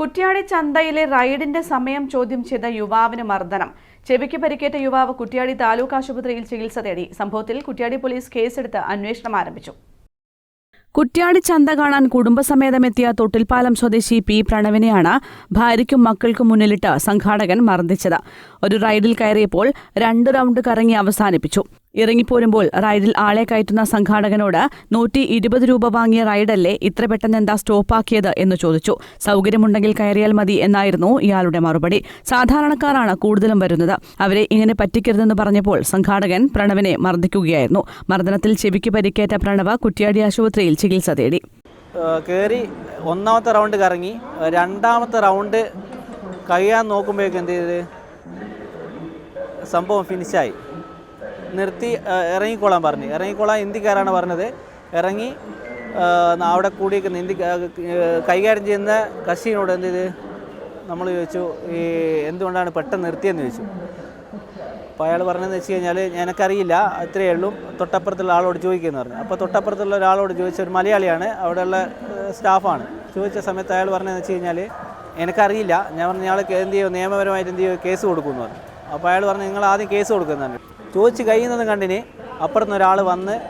കുറ്റ്യാടി ചന്തയിലെ റൈഡിന്റെ സമയം ചോദ്യം ചെയ്ത യുവാവിന് മർദ്ദനം. ചെവിക്ക് പരിക്കേറ്റ യുവാവ് കുറ്റ്യാടി താലൂക്ക് ആശുപത്രിയിൽ ചികിത്സ തേടി. സംഭവത്തിൽ കുറ്റ്യാടി പോലീസ് കേസെടുത്ത് അന്വേഷണം ആരംഭിച്ചു. കുറ്റ്യാടി ചന്ത കാണാൻ കുടുംബസമേതമെത്തിയ തൊട്ടിൽപ്പാലം സ്വദേശി പി പ്രണവിനെയാണ് ഭാര്യയ്ക്കും മക്കൾക്കും മുന്നിലിട്ട് സംഘാടകൻ മർദ്ദിച്ചത്. ഒരു റൈഡിൽ കയറിയപ്പോൾ രണ്ട് റൗണ്ട് കറങ്ങി അവസാനിപ്പിച്ചു. ഇറങ്ങിപ്പോരുമ്പോൾ റൈഡിൽ ആളെ കയറ്റുന്ന സംഘാടകനോട് നൂറ്റി ഇരുപത് രൂപ വാങ്ങിയ റൈഡല്ലേ ഇത്ര പെട്ടെന്ന് എന്താ സ്റ്റോപ്പാക്കിയത് എന്ന് ചോദിച്ചു. സൗകര്യമുണ്ടെങ്കിൽ കയറിയാൽ മതി എന്നായിരുന്നു ഇയാളുടെ മറുപടി. സാധാരണക്കാരാണ് കൂടുതലും വരുന്നത്. അവരെ ഇങ്ങനെ പറ്റിക്കരുതെന്ന് പറഞ്ഞപ്പോൾ സംഘാടകൻ പ്രണവിനെ മർദ്ദിക്കുകയായിരുന്നു. മർദ്ദനത്തിൽ ചെവിക്ക് പരിക്കേറ്റ പ്രണവ് കുറ്റ്യാടി ആശുപത്രിയിൽ ചികിത്സ തേടി. കയറി ഒന്നാമത്തെ റൗണ്ട് കറങ്ങി. രണ്ടാമത്തെ റൗണ്ട് കഴിയാൻ നോക്കുമ്പോഴേക്കും എന്ത് ചെയ്ത്? സംഭവം ഫിനിഷായി നിർത്തി ഇറങ്ങിക്കോളാൻ പറഞ്ഞു. ഇറങ്ങിക്കോളാൻ ഹിന്ദിക്കാരാണ് പറഞ്ഞത്. ഇറങ്ങി അവിടെ കൂടിയിരിക്കുന്ന ഹിന്ദി കൈകാര്യം ചെയ്യുന്ന കശീനോട് എന്ത് ചെയ്ത്? നമ്മൾ ചോദിച്ചു ഈ എന്തുകൊണ്ടാണ് പെട്ടെന്ന് നിർത്തിയെന്ന് ചോദിച്ചു. അപ്പോൾ അയാൾ പറഞ്ഞതെന്ന് വെച്ച് കഴിഞ്ഞാൽ എനിക്കറിയില്ല അത്രയേ ഉള്ളൂ. തൊട്ടപ്പുറത്തുള്ള ആളോട് ചോദിക്കുമെന്ന് പറഞ്ഞു. അപ്പോൾ തൊട്ടപ്പുറത്തുള്ള ഒരാളോട് ചോദിച്ച ഒരു മലയാളിയാണ് അവിടെയുള്ള സ്റ്റാഫാണ്. ചോദിച്ച സമയത്ത് അയാൾ പറഞ്ഞതെന്ന് വെച്ച് കഴിഞ്ഞാൽ എനിക്കറിയില്ല. ഞാൻ പറഞ്ഞു ഇയാൾ എന്ത് ചെയ്യും? നിയമപരമായിട്ട് എന്ത് ചെയ്യും? കേസ് കൊടുക്കുമെന്ന് പറഞ്ഞു. അപ്പോൾ അയാൾ പറഞ്ഞു നിങ്ങൾ ആദ്യം കേസ് കൊടുക്കുന്നുണ്ട് ചോദിച്ച് കഴിയുന്നത് കണ്ടിന് അപ്പുറത്തുനിന്ന് ഒരാൾ വന്ന്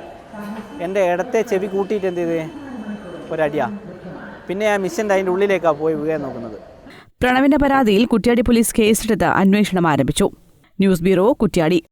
എന്റെ ഇടത്തെ ചെവി കൂട്ടിയിട്ട് എന്ത് ചെയ്ത്? ഒരടിയാ. പിന്നെ ആ മിഷന്റെ അതിന്റെ ഉള്ളിലേക്കാണ് പോയി വീഴാൻ നോക്കുന്നത്. പ്രണവിന്റെ പരാതിയിൽ കുറ്റ്യാടി പോലീസ് കേസെടുത്ത് അന്വേഷണം ആരംഭിച്ചു. News bureau Kuttiadi.